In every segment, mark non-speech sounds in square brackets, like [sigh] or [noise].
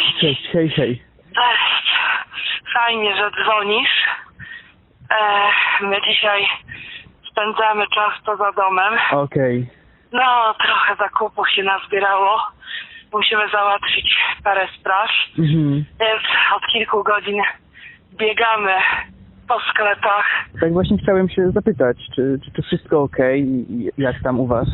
Cześć. Cześć, hej, hej. Cześć. Fajnie, że dzwonisz. E, my dzisiaj spędzamy czas poza domem. Okej. No, trochę zakupów się nazbierało. Musimy załatwić parę spraw, Mhm. więc od kilku godzin biegamy po sklepach. Tak właśnie chciałem się zapytać, czy, czy, czy wszystko okej i jak tam u was?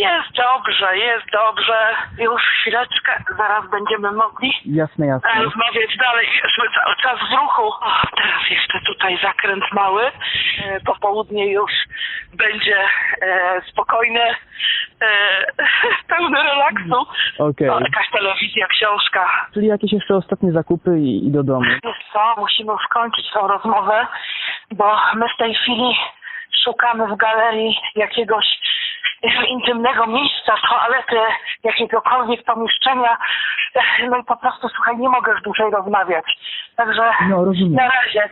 Jest dobrze, jest dobrze. Już chwileczkę, zaraz będziemy mogli Jasne, jasne. e, rozmawiać dalej. Jesteśmy cały czas w ruchu. O, teraz jeszcze tutaj zakręt mały. E, popołudnie już będzie e, spokojne, e, [laughs] pełne relaksu. Okej. O, jakaś telewizja, książka. Czyli jakieś jeszcze ostatnie zakupy i, i do domu. Wiesz co, musimy skończyć tą rozmowę, bo my w tej chwili szukamy w galerii jakiegoś intymnego miejsca, toalety, jakiegokolwiek pomieszczenia. No i po prostu, słuchaj, nie mogę już dłużej rozmawiać. Także No, na razie.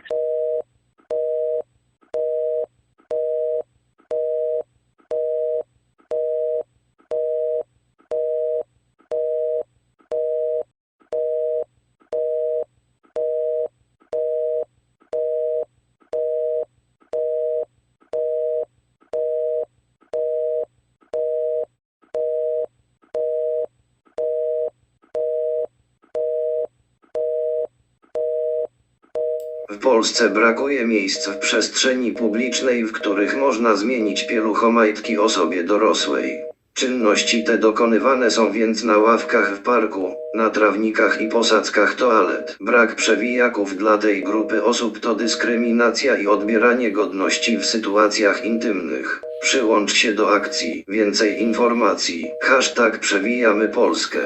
W Polsce brakuje miejsc w przestrzeni publicznej, w których można zmienić pieluchomajtki osobie dorosłej. Czynności te dokonywane są więc na ławkach w parku, na trawnikach i posadzkach toalet. Brak przewijaków dla tej grupy osób to dyskryminacja i odbieranie godności w sytuacjach intymnych. Przyłącz się do akcji. Więcej informacji. Hashtag przewijamy Polskę.